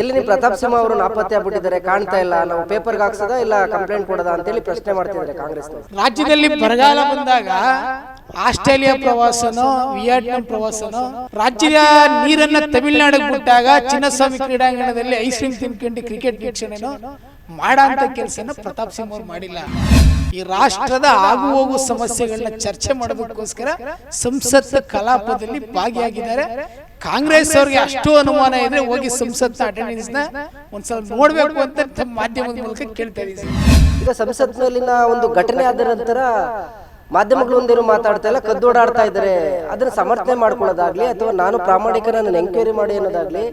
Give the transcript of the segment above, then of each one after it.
ಎಲ್ಲಿ ನೀವು ಪ್ರತಾಪ್ ಸಿಂಹ ಅವರು ನಾಪತ್ತೆ ಆಗ್ಬಿಟ್ಟಿದ್ದಾರೆ, ಕಾಣ್ತಾ ಇಲ್ಲ, ನಾವು ಪೇಪರ್ಗೆ ಹಾಕ್ಸದ ಇಲ್ಲ ಕಂಪ್ಲೇಂಟ್ ಕೊಡೋದ ಅಂತೇಳಿ ಪ್ರಶ್ನೆ ಮಾಡ್ತಿದ್ದಾರೆ ಕಾಂಗ್ರೆಸ್ ರಾಜ್ಯದಲ್ಲಿ ಬರಗಾಲ ಬಂದಾಗ ಆಸ್ಟ್ರೇಲಿಯಾ ಪ್ರವಾಸನೋ, ವಿಯಟ್ನಾಂ ಪ್ರವಾಸನೋ, ರಾಜ್ಯದ ನೀರನ್ನ ತಮಿಳುನಾಡಿಗೆ ಬಿಟ್ಟಾಗ ಚಿನ್ನಸ್ವಾಮಿ ಕ್ರೀಡಾಂಗಣದಲ್ಲಿ ಐಸ್ ಕ್ರೀಮ್ ತಿನ್ಕೊಂಡು ಕ್ರಿಕೆಟ್ ವೀಕ್ಷಣೆನೋ ಮಾಡಂತ ಕೆಲಸನ ಪ್ರತಾಪ್ ಸಿಂಹ ಅವರು ಮಾಡಿಲ್ಲ. ಈ ರಾಷ್ಟ್ರದ ಆಗು ಹೋಗು ಸಮಸ್ಯೆಗಳನ್ನ ಚರ್ಚೆ ಮಾಡೋದಕ್ಕೋಸ್ಕರ ಸಂಸತ್ ಕಲಾಪದಲ್ಲಿ ಭಾಗಿಯಾಗಿದ್ದಾರೆ. ಕಾಂಗ್ರೆಸ್ ಅವ್ರಿಗೆ ಅಷ್ಟು ಅನುಮಾನ ಇದ್ರೆ ಹೋಗಿ ಸಂಸತ್ ಅಟೆಂಡೆನ್ಸ್ನ ಒಂದ್ಸಲ ನೋಡ್ಬೇಕು ಅಂತ ತಮ್ಮ ಮಾಧ್ಯಮದ ಮೂಲಕ ಕೇಳ್ತಾ ಇದ್ದೀವಿ ಈಗ ಸಂಸತ್ನಲ್ಲಿನ ಒಂದು ಘಟನೆ ಆದ ನಂತರ ಮಾಧ್ಯಮಗಳು ಒಂದೇನು ಮಾತಾಡ್ತಾ ಇಲ್ಲ ಕದ್ದೋಡಾಡ್ತಾ ಇದ್ದಾರೆ. ಅದನ್ನ ಸಮರ್ಥನೆ ಮಾಡ್ಕೊಳ್ಳೋದಾಗ್ಲಿ ಅಥವಾ ನಾನು ಪ್ರಾಮಾಣಿಕ ನನ್ನ ಎಂಕ್ವೈರಿ ಮಾಡಿ ಅನ್ನೋದಾಗ್ಲಿ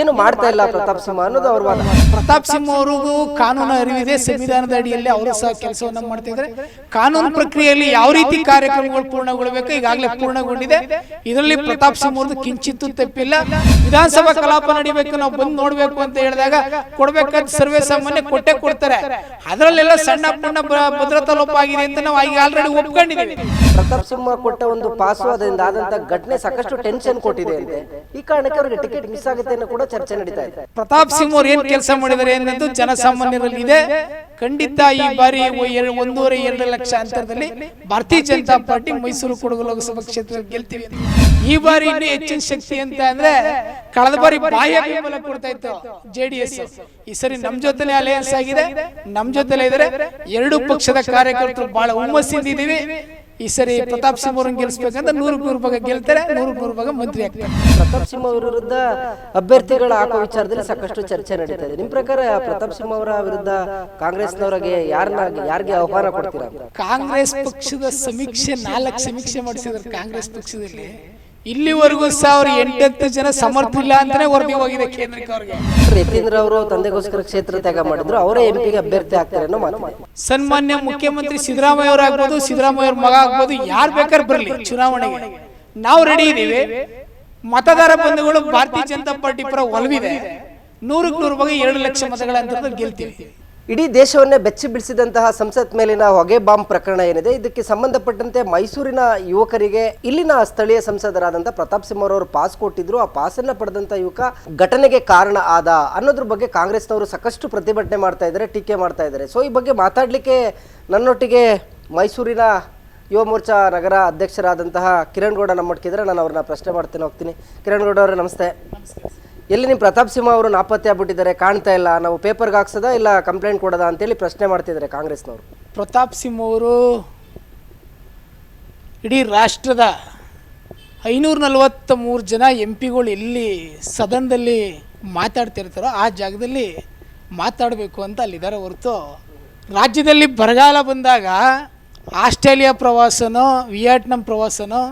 ಏನು ಮಾಡ್ತಾ ಇಲ್ಲ ಪ್ರತಾಪ್ ಸಿಂಹ ಅನ್ನೋದು ಅವ್ರ ವಾದ. ಪ್ರತಾಪ್ ಸಿಂಹ ಅವ್ರಿಗೂ ಕಾನೂನು ಅರಿವಿದೆ ಸಂವಿಧಾನದ ಅಡಿಯಲ್ಲಿ ಅವರು ಸಹ ಕೆಲಸವನ್ನು ಮಾಡ್ತಿದ್ದಾರೆ. ಕಾನೂನು ಪ್ರಕ್ರಿಯೆಯಲ್ಲಿ ಯಾವ ರೀತಿ ಕಾರ್ಯಕ್ರಮಗಳು ಪೂರ್ಣಗೊಳ್ಳಬೇಕು ಈಗಾಗಲೇ ಪೂರ್ಣಗೊಂಡಿದೆ. ಇದರಲ್ಲಿ ಪ್ರತಾಪ್ ಸಿಂಹ ಅವರದು ಕಿಂಚಿತ್ತೂ ತಪ್ಪಿಲ್ಲ. ವಿಧಾನಸಭಾ ಕಲಾಪ ನಡಿಬೇಕು ನಾವು ಬಂದು ನೋಡ್ಬೇಕು ಅಂತ ಹೇಳಿದಾಗ ಕೊಡ್ಬೇಕಂತ ಸರ್ವೇ ಸಾಮಾನ್ಯ ಕೊಟ್ಟೆ ಕೊಡ್ತಾರೆ. ಅದರಲ್ಲೆಲ್ಲ ಸಣ್ಣ ಪುಣ್ಣ ಭದ್ರತಾ ಲೋಪ ಆಗಿದೆ ಅಂತ ನಾವು ಈಗ ಆಲ್ರೆಡಿ ಒಪ್ಕೊಂಡಿದ್ದೀವಿ. ಪ್ರತಾಪ್ ಸಿಂಹ ಕೊಟ್ಟ ಒಂದು ಪಾಸು ಅದರಿಂದ ಆದಂತ ಘಟನೆ ಸಾಕಷ್ಟು ಟೆನ್ಷನ್ ಕೊಟ್ಟಿದೆ ಅಂತೆ ಈ ಕಾರಣಕ್ಕೆ ಅವರಿಗೆ ಟಿಕೆಟ್ ಮಿಸ್ ಆಗುತ್ತೆ ಅನ್ನೋ ಕೂಡ ಚರ್ಚೆ ನಡೀತಾ ಇದೆ. ಪ್ರತಾಪ್ ಸಿಂಹ ಅವರು ಏನ್ ಕೆಲಸ ಮಾಡಿದ್ದಾರೆ ಅನ್ನೋದು ಜನಸಾಮಾನ್ಯರಲ್ಲಿ ಇದೆ ಖಂಡಿತ ಈ ಬಾರಿ ಒಂದೂವರೆ, ಎರಡು ಲಕ್ಷ ಅಂತರದಲ್ಲಿ ಭಾರತೀಯ ಜನತಾ ಪಾರ್ಟಿ ಮೈಸೂರು ಕೊಡಗು ಲೋಕಸಭಾ ಕ್ಷೇತ್ರ ಗೆಲ್ತೀವಿ ಈ ಬಾರಿ ಇನ್ನೂ ಹೆಚ್ಚಿನ ಶಕ್ತಿ ಅಂತ ಅಂದ್ರೆ ಕಳೆದ ಬಾರಿ ಬಾಹ್ಯ ಬೆಂಬಲ ಕೊಡ್ತಾ ಇತ್ತು ಜೆಡಿಎಸ್ ಈ ಸರಿ ನಮ್ ಜೊತೆನೆ ಅಲಯನ್ಸ್ ಆಗಿದೆ. ನಮ್ ಜೊತೆಲೆ ಇದ್ರೆ ಎರಡು ಪಕ್ಷದ ಕಾರ್ಯಕರ್ತರು ಬಹಳ ಹುಮ್ಮಸ್ಸಿಂದ ಇದೀವಿ ಈ ಸರಿ ಪ್ರತಾಪ್ ಸಿಂಹ ಅವ್ರನ್ನ ಗೆಲ್ಸ್ಬೇಕಂದ್ರೆ ನೂರಕ್ಕೆ ನೂರು ಭಾಗ ಗೆಲ್ತಾರೆ ನೂರಕ್ಕೆ ನೂರು ಭಾಗ ಮಂತ್ರಿ ಆಗ್ತಾರೆ. ಪ್ರತಾಪ್ ಸಿಂಹ ಅವರ ವಿರುದ್ಧ ಅಭ್ಯರ್ಥಿಗಳ ಹಾಕೋ ವಿಚಾರದಲ್ಲಿ ಸಾಕಷ್ಟು ಚರ್ಚೆ ನಡೀತಾ ಇದೆ. ನಿಮ್ಮ ಪ್ರಕಾರ ಪ್ರತಾಪ್ ಸಿಂಹ ಅವರ ವಿರುದ್ಧ ಕಾಂಗ್ರೆಸ್ನವರಿಗೆ ಯಾರನ್ನ ಯಾರಿಗೆ ಆಹ್ವಾನ ಕೊಡ್ತೀರಾ? ಕಾಂಗ್ರೆಸ್ ಪಕ್ಷದ ಸಮೀಕ್ಷೆ ನಾಲ್ಕು ಸಮೀಕ್ಷೆ ಮಾಡಿಸಿದ್ರು ಕಾಂಗ್ರೆಸ್ ಪಕ್ಷದಲ್ಲಿ. ಇಲ್ಲಿವರೆಗೂ ಸಾವಿರ ಅವ್ರು ಎಂಟತ್ತು ಜನ ಸಮರ್ಥ ಇಲ್ಲ ಅಂತಾನೆ ವರದಿ ಹೋಗಿದೆ ಕೇಂದ್ರಕ್ಕೆ ಅವ್ರಿಗೆ. ಯತೀಂದ್ರ ಅವರು ತಂದೆಗೋಸ್ಕರ ಕ್ಷೇತ್ರ ತ್ಯಾಗ ಮಾಡಿದ್ರು ಅವರೇ ಎಂಪಿಗೆ ಅಭ್ಯರ್ಥಿ ಆಗ್ತಾರೆ ಅನ್ನೋ ಮಾತಿದೆ ಸನ್ಮಾನ್ಯ ಮುಖ್ಯಮಂತ್ರಿ ಸಿದ್ದರಾಮಯ್ಯ ಅವ್ರು ಆಗ್ಬೋದು ಸಿದ್ದರಾಮಯ್ಯ ಅವ್ರ ಮಗ ಆಗ್ಬೋದು ಯಾರು ಬೇಕಾದ್ರೆ ಬರಲಿ ಚುನಾವಣೆಗೆ. ನಾವು ರೆಡಿ ಇದ್ದೀವಿ. ಮತದಾರ ಬಂಧುಗಳು ಭಾರತೀಯ ಜನತಾ ಪಾರ್ಟಿ ಪರ ಒಲವಿದೆ. ನೂರಕ್ಕೆ ನೂರು ಬಗ್ಗೆ ಎರಡು ಲಕ್ಷ ಮತಗಳ ಅಂತರದಲ್ಲಿ ಗೆಲ್ತೀವಿ. ಇಡೀ ದೇಶವನ್ನೇ ಬೆಚ್ಚಿ ಬಿಡಿಸಿದಂತಹ ಸಂಸತ್ ಮೇಲಿನ ಹೊಗೆ ಬಾಂಬ್ ಪ್ರಕರಣ ಏನಿದೆ? ಇದಕ್ಕೆ ಸಂಬಂಧಪಟ್ಟಂತೆ ಮೈಸೂರಿನ ಯುವಕರಿಗೆ ಇಲ್ಲಿನ ಸ್ಥಳೀಯ ಸಂಸದರಾದಂಥ ಪ್ರತಾಪ್ ಸಿಂಹ ಅವರು ಪಾಸ್ ಕೊಟ್ಟಿದ್ರು. ಆ ಪಾಸನ್ನು ಪಡೆದಂತ ಯುವಕ ಘಟನೆಗೆ ಕಾರಣ ಆದ ಅನ್ನೋದ್ರ ಬಗ್ಗೆ ಕಾಂಗ್ರೆಸ್ನವರು ಸಾಕಷ್ಟು ಪ್ರತಿಭಟನೆ ಮಾಡ್ತಾ ಇದ್ದಾರೆ, ಟೀಕೆ ಮಾಡ್ತಾ ಇದ್ದಾರೆ. ಸೊ ಈ ಬಗ್ಗೆ ಮಾತಾಡಲಿಕ್ಕೆ ನನ್ನೊಟ್ಟಿಗೆ ಮೈಸೂರಿನ ಯುವ ಮೋರ್ಚಾ ನಗರ ಅಧ್ಯಕ್ಷರಾದಂತಹ ಕಿರಣ್ ಗೌಡ ನಾನು ಅವ್ರನ್ನ ಪ್ರಶ್ನೆ ಮಾಡ್ತೇನೆ, ಹೋಗ್ತೀನಿ. ಕಿರಣ್ ಗೌಡ ಅವರೇ, ನಮಸ್ತೆ. ಎಲ್ಲಿ ನಿಮ್ಮ ಪ್ರತಾಪ್ ಸಿಂಹ ಅವರು ನಾಪತ್ತೆ ಆಗ್ಬಿಟ್ಟಿದ್ದಾರೆ, ಕಾಣ್ತಾ ಇಲ್ಲ, ನಾವು ಪೇಪರ್ಗೆ ಹಾಕ್ಸದ ಇಲ್ಲ ಕಂಪ್ಲೇಂಟ್ ಕೊಡೋದ ಅಂತೇಳಿ ಪ್ರಶ್ನೆ ಮಾಡ್ತಿದ್ದಾರೆ ಕಾಂಗ್ರೆಸ್ನವರು? ಪ್ರತಾಪ್ ಸಿಂಹ ಅವರು ಇಡೀ ರಾಷ್ಟ್ರದ ಐನೂರ ನಲವತ್ತ ಮೂರು ಜನ ಎಂ ಪಿಗಳು ಎಲ್ಲಿ ಸದನದಲ್ಲಿ ಮಾತಾಡ್ತಿರ್ತಾರೋ ಆ ಜಾಗದಲ್ಲಿ ಮಾತಾಡಬೇಕು ಅಂತ ಅಲ್ಲಿದ್ದಾರೆ ಹೊರತು ರಾಜ್ಯದಲ್ಲಿ ಬರಗಾಲ ಬಂದಾಗ ಆಸ್ಟ್ರೇಲಿಯಾ ಪ್ರವಾಸನೋ, ವಿಯೆಟ್ನಾಂ ಪ್ರವಾಸನೋ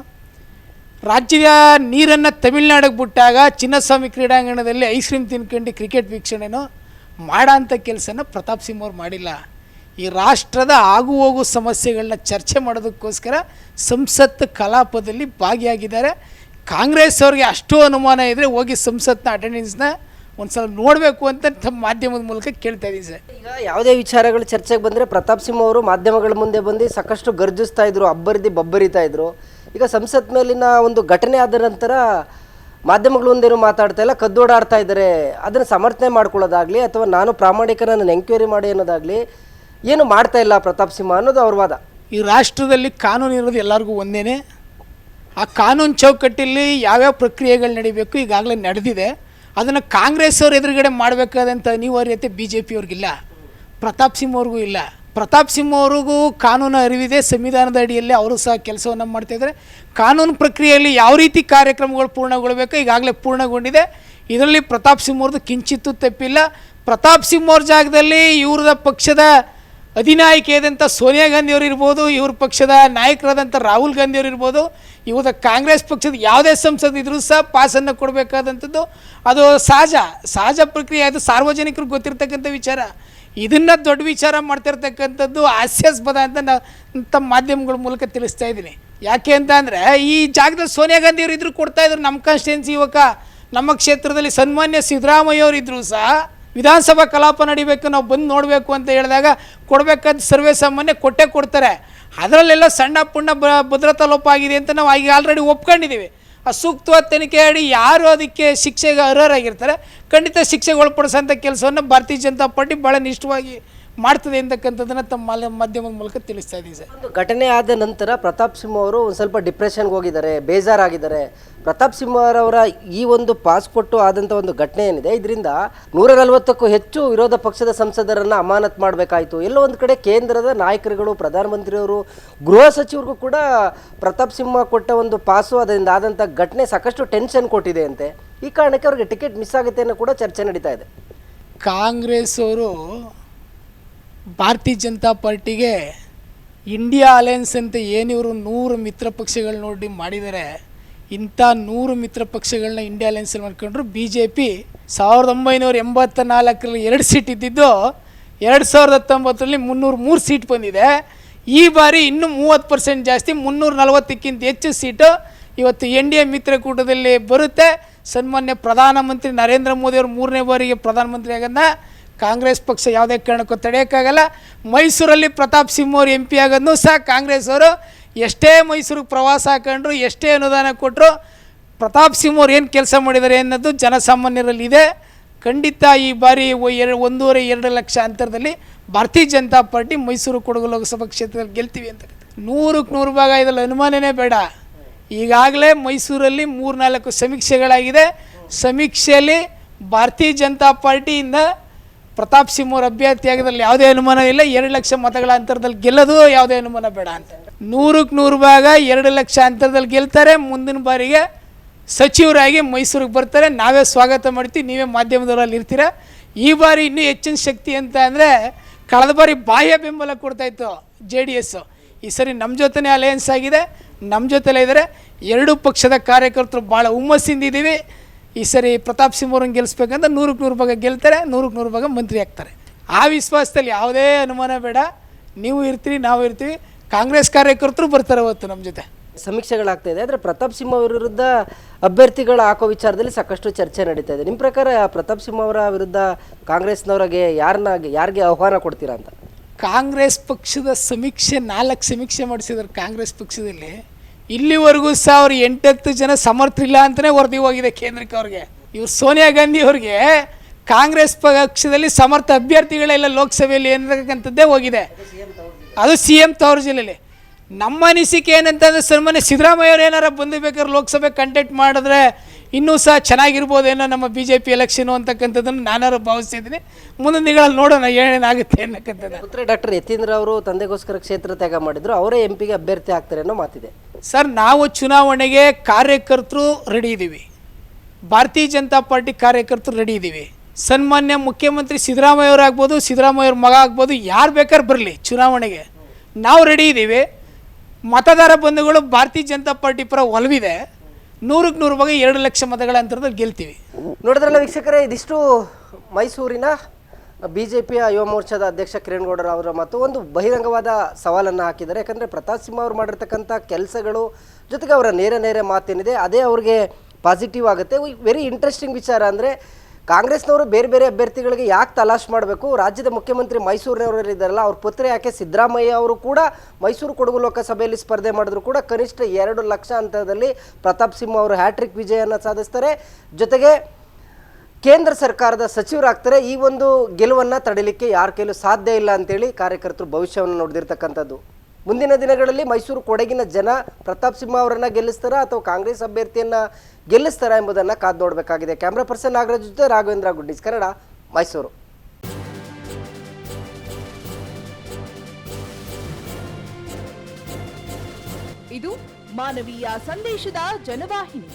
ರಾಜ್ಯದ ನೀರನ್ನು ತಮಿಳ್ನಾಡಿಗೆ ಬಿಟ್ಟಾಗ ಚಿನ್ನಸ್ವಾಮಿ ಕ್ರೀಡಾಂಗಣದಲ್ಲಿ ಐಸ್ ಕ್ರೀಮ್ ತಿನ್ಕೊಂಡು ಕ್ರಿಕೆಟ್ ವೀಕ್ಷಣೆನೋ ಮಾಡೋಂಥ ಕೆಲಸನ ಪ್ರತಾಪ್ ಸಿಂಹ ಅವ್ರು ಮಾಡಿಲ್ಲ. ಈ ರಾಷ್ಟ್ರದ ಆಗು ಹೋಗು ಸಮಸ್ಯೆಗಳನ್ನ ಚರ್ಚೆ ಮಾಡೋದಕ್ಕೋಸ್ಕರ ಸಂಸತ್ ಕಲಾಪದಲ್ಲಿ ಭಾಗಿಯಾಗಿದ್ದಾರೆ. ಕಾಂಗ್ರೆಸ್ ಅವ್ರಿಗೆ ಅಷ್ಟು ಅನುಮಾನ ಇದ್ದರೆ ಹೋಗಿ ಸಂಸತ್ನ ಅಟೆಂಡೆನ್ಸ್ನ ಒಂದ್ಸಲ ನೋಡಬೇಕು ಅಂತ ತಮ್ಮ ಮಾಧ್ಯಮದ ಮೂಲಕ ಕೇಳ್ತಾ ಇದ್ದೀನಿ ಸರ್. ಈಗ ಯಾವುದೇ ವಿಚಾರಗಳು ಚರ್ಚೆಗೆ ಬಂದರೆ ಪ್ರತಾಪ್ ಸಿಂಹ ಅವರು ಮಾಧ್ಯಮಗಳ ಮುಂದೆ ಬಂದು ಸಾಕಷ್ಟು ಗರ್ಜಿಸ್ತಾ ಇದ್ರು, ಅಬ್ಬರಿದಿ ಬಬ್ಬರಿತಾ ಇದ್ರು. ಈಗ ಸಂಸತ್ ಮೇಲಿನ ಒಂದು ಘಟನೆ ಆದ ನಂತರ ಮಾಧ್ಯಮಗಳು ಒಂದೇನು ಮಾತಾಡ್ತಾ ಇಲ್ಲ, ಕದ್ದೋಡಾಡ್ತಾ ಇದ್ದಾರೆ. ಅದನ್ನು ಸಮರ್ಥನೆ ಮಾಡ್ಕೊಳ್ಳೋದಾಗಲಿ ಅಥವಾ ನಾನು ಪ್ರಾಮಾಣಿಕರನ್ನು ಎಂಕ್ವೈರಿ ಮಾಡಿ ಅನ್ನೋದಾಗಲಿ ಏನು ಮಾಡ್ತಾ ಇಲ್ಲ ಪ್ರತಾಪ್ ಸಿಂಹ ಅನ್ನೋದು ಅವ್ರ ವಾದ. ಈ ರಾಷ್ಟ್ರದಲ್ಲಿ ಕಾನೂನು ಇರೋದು ಎಲ್ಲರಿಗೂ ಒಂದೇನೆ. ಆ ಕಾನೂನು ಚೌಕಟ್ಟಲ್ಲಿ ಯಾವ್ಯಾವ ಪ್ರಕ್ರಿಯೆಗಳು ನಡಿಬೇಕು ಈಗಾಗಲೇ ನಡೆದಿದೆ. ಅದನ್ನು ಕಾಂಗ್ರೆಸ್ ಅವ್ರ ಎದುರುಗಡೆ ಮಾಡಬೇಕಾದಂಥ ಅನಿವಾರ್ಯತೆ ಬಿ ಜೆ ಪಿಯವ್ರಿಗಿಲ್ಲ ಪ್ರತಾಪ್ ಸಿಂಹ ಅವ್ರಿಗೂ ಇಲ್ಲ. ಪ್ರತಾಪ್ ಸಿಂಹ ಅವ್ರಿಗೂ ಕಾನೂನು ಅರಿವಿದೆ, ಸಂವಿಧಾನದ ಅಡಿಯಲ್ಲಿ ಅವರು ಸಹ ಕೆಲಸವನ್ನು ಮಾಡ್ತಾಯಿದ್ದಾರೆ ಕಾನೂನು ಪ್ರಕ್ರಿಯೆಯಲ್ಲಿ ಯಾವ ರೀತಿ ಕಾರ್ಯಕ್ರಮಗಳು ಪೂರ್ಣಗೊಳ್ಳಬೇಕು ಈಗಾಗಲೇ ಪೂರ್ಣಗೊಂಡಿದೆ. ಇದರಲ್ಲಿ ಪ್ರತಾಪ್ ಸಿಂಹ ಅವ್ರದ್ದು ಕಿಂಚಿತ್ತೂ ತಪ್ಪಿಲ್ಲ. ಪ್ರತಾಪ್ ಸಿಂಹ ಅವ್ರ ಜಾಗದಲ್ಲಿ ಇವ್ರದ ಪಕ್ಷದ ಅಧಿನಾಯಕಿಯಾದಂಥ ಸೋನಿಯಾ ಗಾಂಧಿ ಅವರು ಇರ್ಬೋದು, ಇವ್ರ ಪಕ್ಷದ ನಾಯಕರಾದಂಥ ರಾಹುಲ್ ಗಾಂಧಿ ಅವರು ಇರ್ಬೋದು, ಇವ್ರದ ಕಾಂಗ್ರೆಸ್ ಪಕ್ಷದ ಯಾವುದೇ ಸಂಸದ ಇದ್ರೂ ಸಹ ಪಾಸನ್ನು ಕೊಡಬೇಕಾದಂಥದ್ದು. ಅದು ಸಹಜ ಸಹಜ ಪ್ರಕ್ರಿಯೆ, ಅದು ಸಾರ್ವಜನಿಕರಿಗೆ ಗೊತ್ತಿರ್ತಕ್ಕಂಥ ವಿಚಾರ. ಇದನ್ನು ದೊಡ್ಡ ವಿಚಾರ ಮಾಡ್ತಿರ್ತಕ್ಕಂಥದ್ದು ಹಾಸ್ಯಾಸ್ಪದ ಅಂತ ನಾನು ತಮ್ಮ ಮಾಧ್ಯಮಗಳ ಮೂಲಕ ತಿಳಿಸ್ತಾ ಇದ್ದೀನಿ. ಯಾಕೆ ಅಂತ ಅಂದರೆ, ಈ ಜಾಗದಲ್ಲಿ ಸೋನಿಯಾ ಗಾಂಧಿ ಅವರು ಇದ್ರು ಕೊಡ್ತಾ ಇದ್ರು ನಮ್ಮ ಕಾನ್ಸ್ಟಿಟ್ಯೂನ್ಸಿ ಯುವಕ, ನಮ್ಮ ಕ್ಷೇತ್ರದಲ್ಲಿ ಸನ್ಮಾನ್ಯ ಸಿದ್ದರಾಮಯ್ಯ ಅವರು ಇದ್ರು ಸಹ ವಿಧಾನಸಭಾ ಕಲಾಪ ನಡಿಬೇಕು, ನಾವು ಬಂದು ನೋಡಬೇಕು ಅಂತ ಹೇಳಿದಾಗ ಕೊಡಬೇಕಾದ ಸರ್ವೇ ಸಾಮಾನ್ಯ ಕೊಟ್ಟೆ ಕೊಡ್ತಾರೆ. ಅದರಲ್ಲೆಲ್ಲ ಸಣ್ಣ ಪುಣ್ಣ ಭದ್ರತಾ ಲೋಪ ಆಗಿದೆ ಅಂತ ನಾವು ಈಗ ಆಲ್ರೆಡಿ ಒಪ್ಕೊಂಡಿದ್ದೀವಿ. ಆ ಸೂಕ್ತವಾದ ತನಿಖೆ ಮಾಡಿ ಯಾರು ಅದಕ್ಕೆ ಶಿಕ್ಷೆಗೆ ಅರ್ಹರಾಗಿರ್ತಾರೆ ಖಂಡಿತ ಶಿಕ್ಷೆಗೆ ಒಳಪಡಿಸೋಂಥ ಕೆಲಸವನ್ನು ಭಾರತೀಯ ಜನತಾ ಪಾರ್ಟಿ ಭಾಳ ನಿಷ್ಠವಾಗಿ ಮಾಡ್ತದೆ ಅಂತಕ್ಕಂಥದ್ದನ್ನು ತಮ್ಮ ಮಾಧ್ಯಮದ ಮೂಲಕ ತಿಳಿಸ್ತಾ ಇದ್ದೀವಿ ಸರ್. ಒಂದು ಘಟನೆ ಆದ ನಂತರ ಪ್ರತಾಪ್ ಸಿಂಹ ಅವರು ಒಂದು ಸ್ವಲ್ಪ ಡಿಪ್ರೆಷನ್ಗೆ ಹೋಗಿದ್ದಾರೆ ಬೇಜಾರಾಗಿದ್ದಾರೆ. ಪ್ರತಾಪ್ ಸಿಂಹರವರ ಈ ಒಂದು ಪಾಸ್ಪೋರ್ಟ್ ಆದಂಥ ಒಂದು ಘಟನೆ ಏನಿದೆ ಇದರಿಂದ ನೂರ ನಲವತ್ತಕ್ಕೂ ಹೆಚ್ಚು ವಿರೋಧ ಪಕ್ಷದ ಸಂಸದರನ್ನ ಅಮಾನತ್ ಮಾಡಬೇಕಾಯಿತು. ಎಲ್ಲೋ ಒಂದು ಕಡೆ ಕೇಂದ್ರದ ನಾಯಕರುಗಳು ಪ್ರಧಾನಮಂತ್ರಿಯವರು ಗೃಹ ಸಚಿವರಿಗೂ ಕೂಡ ಪ್ರತಾಪ್ ಸಿಂಹ ಕೊಟ್ಟ ಒಂದು ಪಾಸು ಅದರಿಂದ ಆದಂಥ ಘಟನೆ ಸಾಕಷ್ಟು ಟೆನ್ಷನ್ ಕೊಟ್ಟಿದೆ ಅಂತೆ ಈ ಕಾರಣಕ್ಕೆ ಅವ್ರಿಗೆ ಟಿಕೆಟ್ ಮಿಸ್ ಆಗುತ್ತೆ ಅನ್ನೋ ಕೂಡ ಚರ್ಚೆ ನಡೀತಾ ಇದೆ. ಕಾಂಗ್ರೆಸ್ ಅವರು ಭಾರತೀಯ ಜನತಾ ಪಾರ್ಟಿಗೆ ಇಂಡಿಯಾ ಅಲಯನ್ಸ್ ಅಂತ ಏನಿವರು ನೂರು ಮಿತ್ರ ಪಕ್ಷಗಳು ನೋಡಿ ಮಾಡಿದರೆ, ಇಂಥ ನೂರು ಮಿತ್ರ ಪಕ್ಷಗಳನ್ನ ಇಂಡಿಯಾ ಅಲಯನ್ಸಲ್ಲಿ ಮಾಡ್ಕೊಂಡ್ರು ಬಿ ಜೆ ಪಿ ಸಾವಿರದ ಒಂಬೈನೂರ ಎಂಬತ್ತ ನಾಲ್ಕರಲ್ಲಿ ಎರಡು ಸೀಟ್ ಇದ್ದಿದ್ದು, ಎರಡು ಸಾವಿರದ ಹತ್ತೊಂಬತ್ತರಲ್ಲಿ ಮುನ್ನೂರು ಮೂರು ಸೀಟ್ ಬಂದಿದೆ. ಈ ಬಾರಿ ಇನ್ನೂ ಮೂವತ್ತು ಪರ್ಸೆಂಟ್ ಜಾಸ್ತಿ, ಮುನ್ನೂರ ನಲವತ್ತಕ್ಕಿಂತ ಹೆಚ್ಚು ಸೀಟು ಇವತ್ತು ಎನ್ ಡಿ ಎ ಮಿತ್ರಕೂಟದಲ್ಲಿ ಬರುತ್ತೆ. ಸನ್ಮಾನ್ಯ ಪ್ರಧಾನಮಂತ್ರಿ ನರೇಂದ್ರ ಮೋದಿ ಅವರು ಮೂರನೇ ಬಾರಿಗೆ ಪ್ರಧಾನಮಂತ್ರಿ ಆಗೋದನ್ನ ಕಾಂಗ್ರೆಸ್ ಪಕ್ಷ ಯಾವುದೇ ಕಾರಣಕ್ಕೂ ತಡೆಯೋಕ್ಕಾಗಲ್ಲ. ಮೈಸೂರಲ್ಲಿ ಪ್ರತಾಪ್ ಸಿಂಹ ಅವರು ಎಂ ಪಿ ಆಗೋದನ್ನು ಸಹ ಕಾಂಗ್ರೆಸ್ ಅವರು ಎಷ್ಟೇ ಮೈಸೂರಿಗೆ ಪ್ರವಾಸ ಹಾಕೊಂಡ್ರು, ಎಷ್ಟೇ ಅನುದಾನ ಕೊಟ್ಟರು ಪ್ರತಾಪ್ ಸಿಂಹ ಅವ್ರು ಏನು ಕೆಲಸ ಮಾಡಿದ್ದಾರೆ ಅನ್ನೋದು ಜನಸಾಮಾನ್ಯರಲ್ಲಿ ಇದೆ. ಖಂಡಿತ ಈ ಬಾರಿ ಎರಡು ಒಂದೂವರೆ, ಎರಡು ಲಕ್ಷ ಅಂತರದಲ್ಲಿ ಭಾರತೀಯ ಜನತಾ ಪಾರ್ಟಿ ಮೈಸೂರು ಕೊಡಗು ಲೋಕಸಭಾ ಕ್ಷೇತ್ರದಲ್ಲಿ ಗೆಲ್ತೀವಿ ಅಂತ ನೂರಕ್ಕೆ ನೂರು ಭಾಗ ಇದರಲ್ಲಿ ಅನುಮಾನನೇ ಬೇಡ. ಈಗಾಗಲೇ ಮೈಸೂರಲ್ಲಿ ಮೂರ್ನಾಲ್ಕು ಸಮೀಕ್ಷೆಗಳಾಗಿದೆ. ಸಮೀಕ್ಷೆಯಲ್ಲಿ ಭಾರತೀಯ ಜನತಾ ಪಾರ್ಟಿಯಿಂದ ಪ್ರತಾಪ್ ಸಿಂಹ ಅವ್ರ ಅಭ್ಯರ್ಥಿ ಯಾವುದೇ ಅನುಮಾನ ಇಲ್ಲ. ಎರಡು ಲಕ್ಷ ಮತಗಳ ಅಂತರದಲ್ಲಿ ಗೆಲ್ಲೋದು ಯಾವುದೇ ಅನುಮಾನ ಬೇಡ ಅಂತ ನೂರಕ್ಕೆ ನೂರು ಭಾಗ, ಎರಡು ಲಕ್ಷ ಅಂತರದಲ್ಲಿ ಗೆಲ್ತಾರೆ. ಮುಂದಿನ ಬಾರಿಗೆ ಸಚಿವರಾಗಿ ಮೈಸೂರಿಗೆ ಬರ್ತಾರೆ. ನಾವೇ ಸ್ವಾಗತ ಮಾಡ್ತೀವಿ. ನೀವೇ ಮಾಧ್ಯಮದವರಲ್ಲಿ ಇರ್ತೀರ? ಈ ಬಾರಿ ಇನ್ನೂ ಹೆಚ್ಚಿನ ಶಕ್ತಿ ಅಂತ ಅಂದರೆ ಕಳೆದ ಬಾರಿ ಬಾಹ್ಯ ಬೆಂಬಲ ಕೊಡ್ತಾಯಿತ್ತು ಜೆ ಡಿ ಎಸ್ಸು ಈ ಸರಿ ನಮ್ಮ ಜೊತೆನೇ ಅಲಯನ್ಸ್ ಆಗಿದೆ. ನಮ್ಮ ಜೊತೆಲೇ ಇದ್ದಾರೆ. ಎರಡೂ ಪಕ್ಷದ ಕಾರ್ಯಕರ್ತರು ಭಾಳ ಹುಮ್ಮಸ್ಸಿಂದ ಇದ್ದೀವಿ. ಈ ಸರಿ ಪ್ರತಾಪ್ ಸಿಂಹ ಅವ್ರನ್ನ ಗೆಲ್ಲಿಸ್ಬೇಕಂತ ನೂರಕ್ಕೆ ನೂರು ಭಾಗ ಗೆಲ್ತಾರೆ ನೂರಕ್ಕೆ ನೂರು ಭಾಗ ಮಂತ್ರಿ ಆಗ್ತಾರೆ. ಆ ವಿಶ್ವಾಸದಲ್ಲಿ ಯಾವುದೇ ಅನುಮಾನ ಬೇಡ. ನೀವು ಇರ್ತೀರಿ ನಾವು ಇರ್ತೀವಿ. ಕಾಂಗ್ರೆಸ್ ಕಾರ್ಯಕರ್ತರು ಬರ್ತಾರೆ ಅವತ್ತು ನಮ್ಮ ಜೊತೆ. ಸಮೀಕ್ಷೆಗಳಾಗ್ತಾ ಇದೆ. ಆದರೆ ಪ್ರತಾಪ್ ಸಿಂಹ ಅವರ ವಿರುದ್ಧ ಅಭ್ಯರ್ಥಿಗಳ ಹಾಕೋ ವಿಚಾರದಲ್ಲಿ ಸಾಕಷ್ಟು ಚರ್ಚೆ ನಡೀತಾ ಇದೆ. ನಿಮ್ಮ ಪ್ರಕಾರ ಪ್ರತಾಪ್ ಸಿಂಹ ಅವರ ವಿರುದ್ಧ ಕಾಂಗ್ರೆಸ್ನವರಿಗೆ ಯಾರನ್ನ ಯಾರಿಗೆ ಆಹ್ವಾನ ಕೊಡ್ತೀರಾ ಅಂತ? ಕಾಂಗ್ರೆಸ್ ಪಕ್ಷದ ಸಮೀಕ್ಷೆ ನಾಲ್ಕು ಸಮೀಕ್ಷೆ ಮಾಡಿಸಿದ್ರು ಕಾಂಗ್ರೆಸ್ ಪಕ್ಷದಲ್ಲಿ. ಇಲ್ಲಿವರೆಗೂ ಸಹ ಅವ್ರು ಎಂಟತ್ತು ಜನ ಸಮರ್ಥರಿಲ್ಲ ಅಂತಲೇ ವರದಿ ಹೋಗಿದೆ ಕೇಂದ್ರಕ್ಕೆ ಅವ್ರಿಗೆ. ಇವ್ರು ಸೋನಿಯಾ ಗಾಂಧಿ ಅವ್ರಿಗೆ ಕಾಂಗ್ರೆಸ್ ಪಕ್ಷದಲ್ಲಿ ಸಮರ್ಥ ಅಭ್ಯರ್ಥಿಗಳೆಲ್ಲ ಲೋಕಸಭೆಯಲ್ಲಿ ಏನಕ್ಕಂಥದ್ದೇ ಹೋಗಿದೆ. ಅದು ಸಿ ಎಂ ತವರು ಜಿಲ್ಲೆಯಲ್ಲಿ ನಮ್ಮ ಅನಿಸಿಕೆ ಏನಂತಂದ್ರೆ ಸನ್ಮಾನ್ಯ ಸಿದ್ದರಾಮಯ್ಯ ಅವ್ರು ಏನಾರು ಬಂದು ಬೇಕಾದ್ರೆ ಲೋಕಸಭೆ ಕಂಟೆಕ್ಟ್ ಮಾಡಿದ್ರೆ ಇನ್ನೂ ಸಹ ಚೆನ್ನಾಗಿರ್ಬೋದೇನೋ ನಮ್ಮ ಬಿ ಜೆ ಪಿ ಎಲೆಕ್ಷನು ಅಂತಕ್ಕಂಥದ್ದನ್ನು ನಾನಾರು ಭಾವಿಸ್ತಿದ್ದೀನಿ ಮುಂದಿನ ದಿನಗಳಲ್ಲಿ ನೋಡೋಣ ಏನೇನಾಗುತ್ತೆ ಅನ್ನಕ್ಕಂಥದ್ದು. ಡಾಕ್ಟರ್ ಯತೀಂದ್ರ ಅವರು ತಂದೆಗೋಸ್ಕರ ಕ್ಷೇತ್ರ ತ್ಯಾಗ ಮಾಡಿದ್ರು, ಅವರೇ ಎಂ ಪಿಗೆ ಅಭ್ಯರ್ಥಿ ಆಗ್ತಾರೆ ಅನ್ನೋ ಮಾತಿದೆ. ಸರ್ ನಾವು ಚುನಾವಣೆಗೆ ಕಾರ್ಯಕರ್ತರು ರೆಡಿ ಇದ್ದೀವಿ ಭಾರತೀಯ ಜನತಾ ಪಾರ್ಟಿ ಕಾರ್ಯಕರ್ತರು ರೆಡಿ ಇದ್ದೀವಿ ಸನ್ಮಾನ್ಯ ಮುಖ್ಯಮಂತ್ರಿ ಸಿದ್ದರಾಮಯ್ಯ ಅವ್ರು ಆಗ್ಬೋದು, ಸಿದ್ದರಾಮಯ್ಯ ಅವ್ರ ಮಗ ಆಗ್ಬೋದು, ಯಾರು ಬೇಕಾದ್ರೆ ಬರಲಿ ಚುನಾವಣೆಗೆ. ನಾವು ರೆಡಿ ಇದ್ದೀವಿ ಮತದಾರ ಬಂಧುಗಳು ಭಾರತೀಯ ಜನತಾ ಪಾರ್ಟಿ ಪರ ಒಲವಿದೆ. ನೂರಕ್ಕೆ ನೂರು ಭಾಗ ಎರಡು ಲಕ್ಷ ಮತಗಳ ಅಂತರದಲ್ಲಿ ಗೆಲ್ತೀವಿ. ನೋಡಿದ್ರಲ್ಲ ವೀಕ್ಷಕರೇ, ಇದಿಷ್ಟು ಮೈಸೂರಿನ ಬಿ ಜೆ ಯುವ ಮೋರ್ಚಾದ ಅಧ್ಯಕ್ಷ ಕಿರಣ್ ಗೌಡರ್ ಅವರ ಮತ್ತು ಒಂದು ಬಹಿರಂಗವಾದ ಸವಾಲನ್ನು ಹಾಕಿದ್ದಾರೆ. ಯಾಕಂದರೆ ಪ್ರತಾಪ್ ಸಿಂಹ ಅವರು ಮಾಡಿರ್ತಕ್ಕಂಥ ಕೆಲಸಗಳು ಜೊತೆಗೆ ಅವರ ನೇರ ನೇರ ಮಾತೇನಿದೆ, ಅದೇ ಅವ್ರಿಗೆ ಪಾಸಿಟಿವ್ ಆಗುತ್ತೆ. ವೆರಿ ಇಂಟ್ರೆಸ್ಟಿಂಗ್ ವಿಚಾರ ಅಂದರೆ ಕಾಂಗ್ರೆಸ್ನವರು ಬೇರೆ ಬೇರೆ ಅಭ್ಯರ್ಥಿಗಳಿಗೆ ಯಾಕೆ ತಲಾಶ್ ಮಾಡಬೇಕು? ರಾಜ್ಯದ ಮುಖ್ಯಮಂತ್ರಿ ಮೈಸೂರಿನವರು ಇದ್ದಾರಲ್ಲ, ಅವ್ರ ಪುತ್ರ ಯಾಕೆ ಸಿದ್ದರಾಮಯ್ಯ ಅವರು ಕೂಡ ಮೈಸೂರು ಕೊಡಗು ಲೋಕಸಭೆಯಲ್ಲಿ ಸ್ಪರ್ಧೆ ಮಾಡಿದ್ರು ಕೂಡ ಕನಿಷ್ಠ ಎರಡು ಲಕ್ಷ ಹಂತದಲ್ಲಿ ಪ್ರತಾಪ್ ಸಿಂಹ ಅವರು ಹ್ಯಾಟ್ರಿಕ್ ವಿಜಯವನ್ನು ಸಾಧಿಸ್ತಾರೆ. ಜೊತೆಗೆ ಕೇಂದ್ರ ಸರ್ಕಾರದ ಸಚಿವರಾಗ್ತಾರೆ. ಈ ಒಂದು ಗೆಲುವನ್ನು ತಡಲಿಕ್ಕೆ ಯಾರ ಕೈಲೂ ಸಾಧ್ಯ ಇಲ್ಲ ಅಂತೇಳಿ ಕಾರ್ಯಕರ್ತರು ಭವಿಷ್ಯವನ್ನು ನೋಡಿದಿರ್ತಕ್ಕಂಥದ್ದು. ಮುಂದಿನ ದಿನಗಳಲ್ಲಿ ಮೈಸೂರು ಕೊಡಗಿನ ಜನ ಪ್ರತಾಪ್ ಸಿಂಹ ಅವರನ್ನ ಗೆಲ್ಲಿಸ್ತಾರಾ ಅಥವಾ ಕಾಂಗ್ರೆಸ್ ಅಭ್ಯರ್ಥಿಯನ್ನ ಗೆಲ್ಲಿಸ್ತಾರಾ ಎಂಬುದನ್ನು ಕಾದು ನೋಡಬೇಕಾಗಿದೆ. ಕ್ಯಾಮ್ರಾ ಪರ್ಸನ್ ನಾಗರಾಜ್ ಜೊತೆ ರಾಘವೇಂದ್ರ ಗುಡ್ಡಿಸ್, ಕನ್ನಡ, ಮೈಸೂರು. ಇದು ಮಾನವೀಯ ಸಂದೇಶದ ಜನವಾಹಿನಿ.